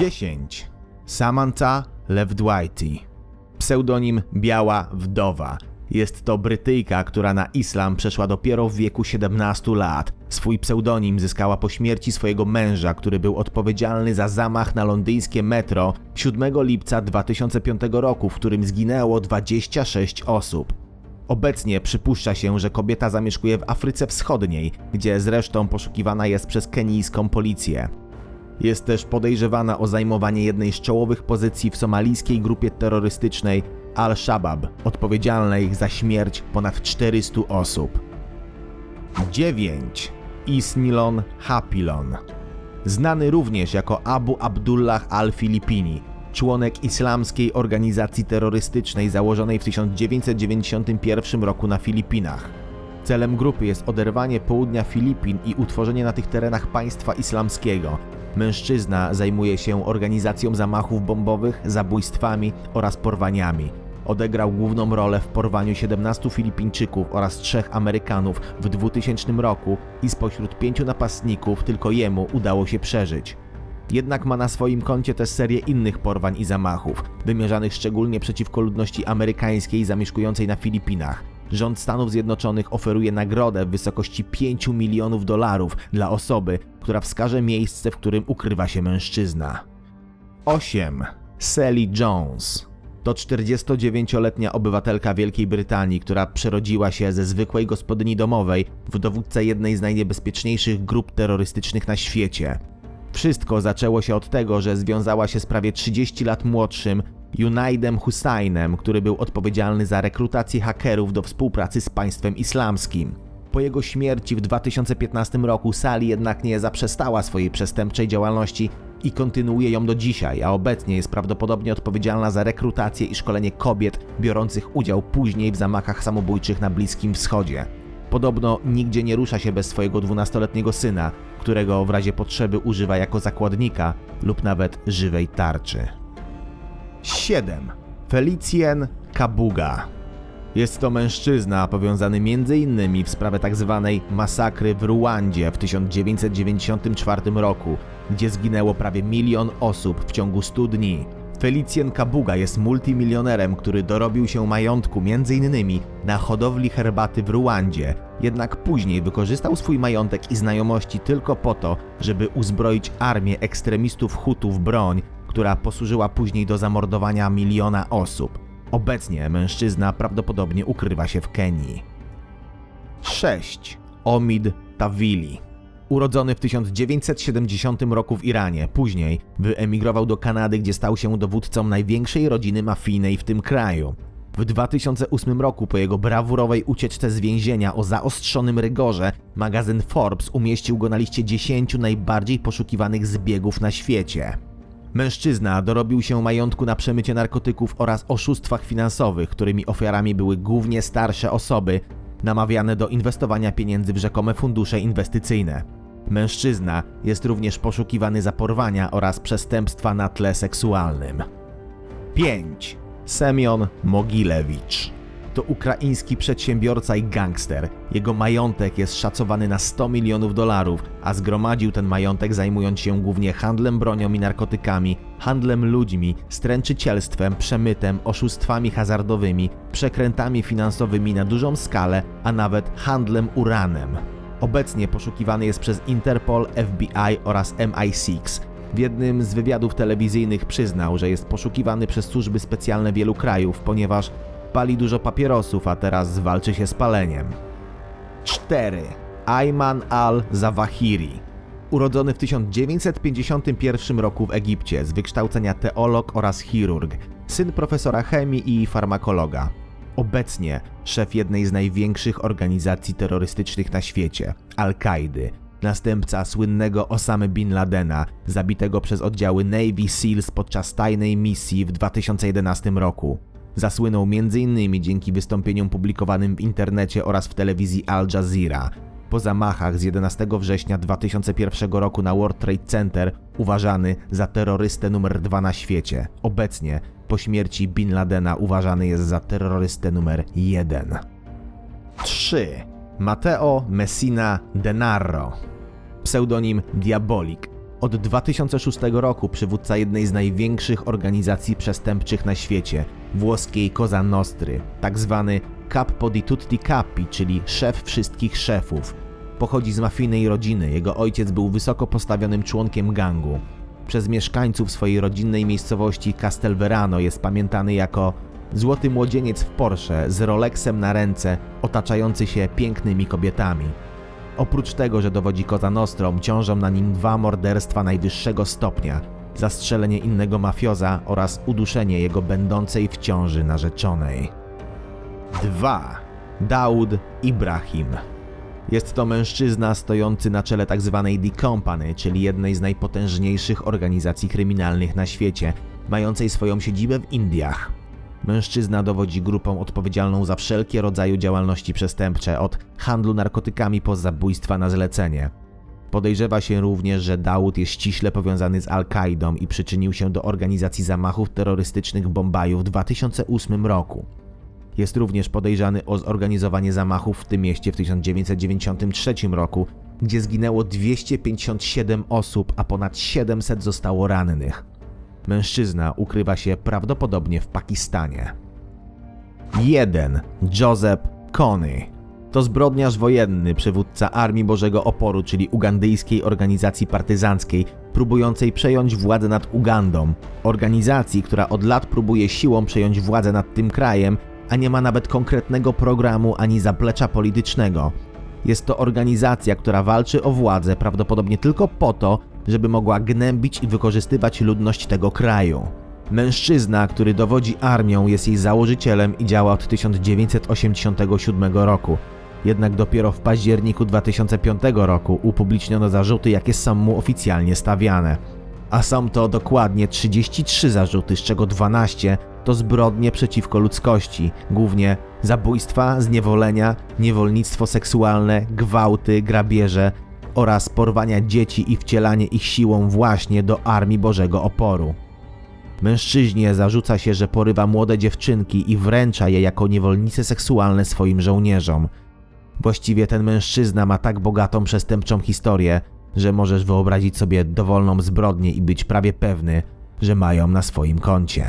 10. Samantha Lewdwhite. Pseudonim Biała Wdowa. Jest to Brytyjka, która na islam przeszła dopiero w wieku 17 lat. Swój pseudonim zyskała po śmierci swojego męża, który był odpowiedzialny za zamach na londyńskie metro 7 lipca 2005 roku, w którym zginęło 26 osób. Obecnie przypuszcza się, że kobieta zamieszkuje w Afryce Wschodniej, gdzie zresztą poszukiwana jest przez kenijską policję. Jest też podejrzewana o zajmowanie jednej z czołowych pozycji w somalijskiej grupie terrorystycznej Al-Shabaab, odpowiedzialnej za śmierć ponad 400 osób. 9. Isnilon Hapilon. Znany również jako Abu Abdullah al-Filipini, członek islamskiej organizacji terrorystycznej założonej w 1991 roku na Filipinach. Celem grupy jest oderwanie południa Filipin i utworzenie na tych terenach państwa islamskiego. Mężczyzna zajmuje się organizacją zamachów bombowych, zabójstwami oraz porwaniami. Odegrał główną rolę w porwaniu 17 Filipińczyków oraz 3 Amerykanów w 2000 roku i spośród pięciu napastników tylko jemu udało się przeżyć. Jednak ma na swoim koncie też serię innych porwań i zamachów, wymierzanych szczególnie przeciwko ludności amerykańskiej zamieszkującej na Filipinach. Rząd Stanów Zjednoczonych oferuje nagrodę w wysokości 5 milionów dolarów dla osoby, która wskaże miejsce, w którym ukrywa się mężczyzna. 8. Sally Jones to 49-letnia obywatelka Wielkiej Brytanii, która przerodziła się ze zwykłej gospodyni domowej w dowódcę jednej z najniebezpieczniejszych grup terrorystycznych na świecie. Wszystko zaczęło się od tego, że związała się z prawie 30 lat młodszym Junaidem Hussainem, który był odpowiedzialny za rekrutację hakerów do współpracy z państwem islamskim. Po jego śmierci w 2015 roku Sali jednak nie zaprzestała swojej przestępczej działalności i kontynuuje ją do dzisiaj, a obecnie jest prawdopodobnie odpowiedzialna za rekrutację i szkolenie kobiet biorących udział później w zamachach samobójczych na Bliskim Wschodzie. Podobno nigdzie nie rusza się bez swojego 12-letniego syna, którego w razie potrzeby używa jako zakładnika lub nawet żywej tarczy. 7. Felicien Kabuga. Jest to mężczyzna powiązany m.in. w sprawę tzw. masakry w Ruandzie w 1994 roku, gdzie zginęło prawie milion osób w ciągu 100 dni. Felicien Kabuga jest multimilionerem, który dorobił się majątku m.in. na hodowli herbaty w Ruandzie, jednak później wykorzystał swój majątek i znajomości tylko po to, żeby uzbroić armię ekstremistów Hutów w broń, która posłużyła później do zamordowania miliona osób. Obecnie mężczyzna prawdopodobnie ukrywa się w Kenii. 6. Omid Tawili. Urodzony w 1970 roku w Iranie, później wyemigrował do Kanady, gdzie stał się dowódcą największej rodziny mafijnej w tym kraju. W 2008 roku po jego brawurowej ucieczce z więzienia o zaostrzonym rygorze, magazyn Forbes umieścił go na liście 10 najbardziej poszukiwanych zbiegów na świecie. Mężczyzna dorobił się majątku na przemycie narkotyków oraz oszustwach finansowych, którymi ofiarami były głównie starsze osoby, namawiane do inwestowania pieniędzy w rzekome fundusze inwestycyjne. Mężczyzna jest również poszukiwany za porwania oraz przestępstwa na tle seksualnym. 5. Semyon Mogilewicz to ukraiński przedsiębiorca i gangster. Jego majątek jest szacowany na 100 milionów dolarów, a zgromadził ten majątek zajmując się głównie handlem bronią i narkotykami, handlem ludźmi, stręczycielstwem, przemytem, oszustwami hazardowymi, przekrętami finansowymi na dużą skalę, a nawet handlem uranem. Obecnie poszukiwany jest przez Interpol, FBI oraz MI6. W jednym z wywiadów telewizyjnych przyznał, że jest poszukiwany przez służby specjalne wielu krajów, ponieważ pali dużo papierosów, a teraz walczy się z paleniem. 4. Ayman al-Zawahiri. Urodzony w 1951 roku w Egipcie, z wykształcenia teolog oraz chirurg, syn profesora chemii i farmakologa. Obecnie szef jednej z największych organizacji terrorystycznych na świecie, Al-Kaidy, następca słynnego Osamy Bin Ladena, zabitego przez oddziały Navy SEALs podczas tajnej misji w 2011 roku. Zasłynął m.in. dzięki wystąpieniom publikowanym w internecie oraz w telewizji Al Jazeera. Po zamachach z 11 września 2001 roku na World Trade Center uważany za terrorystę numer dwa na świecie. Obecnie, po śmierci Bin Ladena, uważany jest za terrorystę numer jeden. 3. Matteo Messina Denaro Pseudonim Diabolik Od 2006 roku przywódca jednej z największych organizacji przestępczych na świecie, włoskiej Cosa Nostry, tak zwany Capo di tutti capi, czyli szef wszystkich szefów. Pochodzi z mafijnej rodziny, jego ojciec był wysoko postawionym członkiem gangu. Przez mieszkańców swojej rodzinnej miejscowości Castelverano jest pamiętany jako złoty młodzieniec w Porsche z Rolexem na ręce, otaczający się pięknymi kobietami. Oprócz tego, że dowodzi Cosa ciążą na nim dwa morderstwa najwyższego stopnia, zastrzelenie innego mafioza oraz uduszenie jego będącej w ciąży narzeczonej. 2. Daud Ibrahim jest to mężczyzna stojący na czele tzw. The Company, czyli jednej z najpotężniejszych organizacji kryminalnych na świecie, mającej swoją siedzibę w Indiach. Mężczyzna dowodzi grupą odpowiedzialną za wszelkie rodzaje działalności przestępcze, od handlu narkotykami po zabójstwa na zlecenie. Podejrzewa się również, że Daud jest ściśle powiązany z Al-Kaidą i przyczynił się do organizacji zamachów terrorystycznych w Bombaju w 2008 roku. Jest również podejrzany o zorganizowanie zamachów w tym mieście w 1993 roku, gdzie zginęło 257 osób, a ponad 700 zostało rannych. Mężczyzna ukrywa się prawdopodobnie w Pakistanie. 1. Joseph Kony to zbrodniarz wojenny, przywódca Armii Bożego Oporu, czyli ugandyjskiej organizacji partyzanckiej, próbującej przejąć władzę nad Ugandą. Organizacji, która od lat próbuje siłą przejąć władzę nad tym krajem, a nie ma nawet konkretnego programu ani zaplecza politycznego. Jest to organizacja, która walczy o władzę prawdopodobnie tylko po to, żeby mogła gnębić i wykorzystywać ludność tego kraju. Mężczyzna, który dowodzi armią, jest jej założycielem i działa od 1987 roku. Jednak dopiero w październiku 2005 roku upubliczniono zarzuty, jakie są mu oficjalnie stawiane. A są to dokładnie 33 zarzuty, z czego 12 to zbrodnie przeciwko ludzkości, głównie zabójstwa, zniewolenia, niewolnictwo seksualne, gwałty, grabieże oraz porwania dzieci i wcielanie ich siłą właśnie do Armii Bożego Oporu. Mężczyźnie zarzuca się, że porywa młode dziewczynki i wręcza je jako niewolnice seksualne swoim żołnierzom. Właściwie ten mężczyzna ma tak bogatą przestępczą historię, że możesz wyobrazić sobie dowolną zbrodnię i być prawie pewny, że mają na swoim koncie.